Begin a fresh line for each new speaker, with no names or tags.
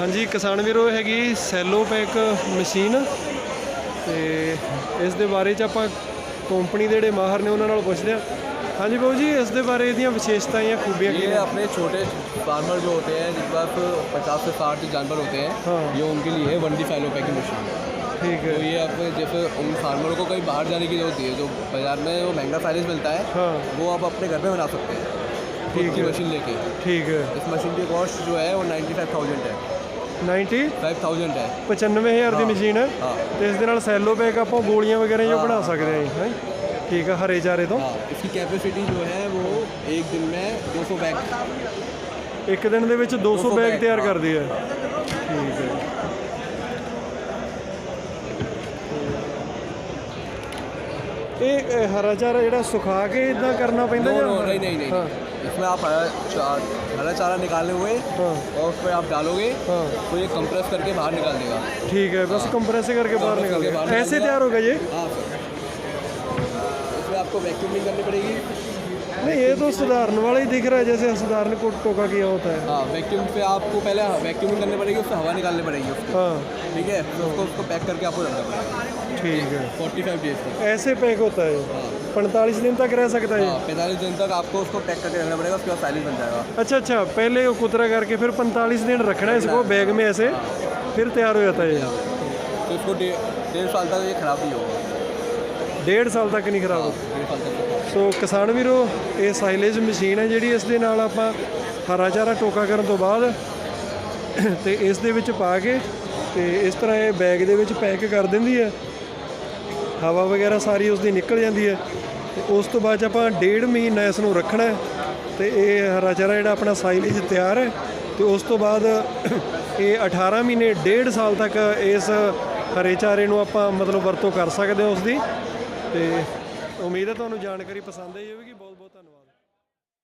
ਹਾਂਜੀ ਕਿਸਾਨ ਵੀਰੋ ਹੈਗੀ ਸੈਲੋ ਪੈਕ ਮਸ਼ੀਨ ਤੇ ਇਸ ਦੇ ਬਾਰੇ ਚ ਆਪਾਂ ਕੰਪਨੀ ਦੇ ਜਿਹੜੇ ਮਾਹਰ ਨੇ ਉਹਨਾਂ ਨਾਲ ਪੁੱਛਦੇ ਹਾਂ ਹਾਂਜੀ ਬਾਬੂ ਜੀ ਇਸ ਦੇ ਬਾਰੇ ਇਹਦੀਆਂ ਵਿਸ਼ੇਸ਼ਤਾਵਾਂ ਜਾਂ ਖੂਬੀਆਂ ਕੀ
ये
ਨੇ
अपने छोटे फार्मर जो होते हैं जिनके पास पचास से साठ जानवर होते हैं
हाँ।
ये उनके लिए है वनडी फैलो पैकिंग मशीन
ਠੀਕ
तो
ਹੈ
ये अपने जैसे उन फार्मरों को कहीं बाहर जाने की जरूरत नहीं है जो बाजार में वो महंगा साइलेज मिलता है
हाँ
वो आप अपने घर में बना सकते हैं खुद
ठीक
की
है।
मशीन लेके
ਠੀਕ ਹੈ
इस मशीन की कॉस्ट जो है वो नाइन्टी फाइव थाउजेंड है
90
5000 ਹੈ।
95000 ਦੀ ਮਸ਼ੀਨ ਹੈ। ਤੇ ਇਸ ਦੇ ਨਾਲ ਸੈਲੋ ਬੈਕ ਆਪਾਂ ਗੋਲੀਆਂ ਵਗੈਰਾ ਜੋ ਬਣਾ सकते ਹਾਂ है ਹੈ। है हरे चारे
तो इसकी कैपेसिटी जो है वो एक दिन में 200 बैग
ਇੱਕ ਦਿਨ ਦੇ ਵਿੱਚ 200
200
ਬੈਗ ਤਿਆਰ
ਹਾਂ।
ਕਰਦੀ ਹੈ। ਠੀਕ ਹੈ ਇਹ ਇਹ ਹਰਾ ਚਾਰਾ ਜਿਹੜਾ ਸੁਖਾ ਕੇ ਇਦਾਂ ਕਰਨਾ ਪੈਂਦਾ
नो
ਜਾਂ
नो नहीं नहीं नहीं
हाँ
इसमें आप हरा चा- हरा चारा निकाले हुए
हाँ
और उस पर आप डालोगे
हाँ
तो ये कंप्रेस करके बाहर निकाल देगा
ठीक है बस कंप्रेस करके बाहर
कंप्रेस
निकाल
करके
दिया
बाहर निकाल
ऐसे
दिया।
तैयार होगा ये
हाँ सर इसमें आपको वैक्यूमिंग करनी पड़ेगी
नहीं ये तो साधारण वाला ही दिख रहा है जैसे साधारण को टोका किया होता है।
हाँ वैक्यूम पे आपको पहले वैक्यूमिंग करनी पड़ेगी उससे हवा निकालनी पड़ेगी उसको।
हाँ।
ठीक है? फिर उसको उसको पैक करके आपको रखना पड़ेगा।
ठीक है।
फोर्टी फाइव डेज़ तक।
ऐसे पैक होता है।
हाँ।
पैंतालीस दिन तक रह सकता है
हाँ पैंतालीस दिन तक आपको उसको पैक करके रखना पड़ेगा उसके बाद साइलेज बन जाएगा।
अच्छा अच्छा पहले कुतरा करके फिर 45 दिन रखना है इसको बैग में ऐसे फिर तैयार हो जाता है
तो इसको डेढ़ साल तक ये खराब नहीं होगा।
डेढ़ साल तक नहीं खराब होता।
डेढ़ साल तक।
ਸੋ ਕਿਸਾਨ ਵੀਰੋ, ਇਹ ਸਾਈਲੇਜ ਮਸ਼ੀਨ ਹੈ ਜਿਹੜੀ ਇਸ ਦੇ ਨਾਲ ਆਪਾਂ ਹਰਾ ਚਾਰਾ ਟੋਕਾ ਕਰਨ ਤੋਂ ਬਾਅਦ ਤੇ ਇਸ ਦੇ ਵਿੱਚ ਪਾ ਕੇ ਤੇ ਇਸ ਤਰ੍ਹਾਂ ਇਹ ਬੈਗ ਦੇ ਵਿੱਚ ਪੈਕ ਕਰ ਦਿੰਦੀ ਹੈ। ਹਵਾ ਵਗੈਰਾ ਸਾਰੀ ਉਸ ਦੀ ਨਿਕਲ ਜਾਂਦੀ ਹੈ ਤੇ ਉਸ ਤੋਂ ਬਾਅਦ 'ਚ ਆਪਾਂ ਡੇਢ ਮਹੀਨਾ ਇਸ ਨੂੰ ਰੱਖਣਾ ਹੈ ਤੇ ਇਹ ਹਰਾ ਚਾਰਾ ਜਿਹੜਾ ਆਪਣਾ ਸਾਈਲੇਜ ਤਿਆਰ ਹੈ ਤੇ ਉਸ ਤੋਂ ਬਾਅਦ ਇਹ 18 ਮਹੀਨੇ, ਡੇਢ ਸਾਲ ਤੱਕ ਇਸ ਹਰੇ ਚਾਰੇ ਨੂੰ ਆਪਾਂ ਮਤਲਬ ਵਰਤੋਂ ਕਰ ਸਕਦੇ ਹਾਂ ਉਸ ਦੀ ਤੇ ਉਮੀਦ ਹੈ ਤੁਹਾਨੂੰ ਜਾਣਕਾਰੀ ਪਸੰਦ ਆਈ ਹੋਵੇਗੀ। ਬਹੁਤ ਬਹੁਤ ਧੰਨਵਾਦ।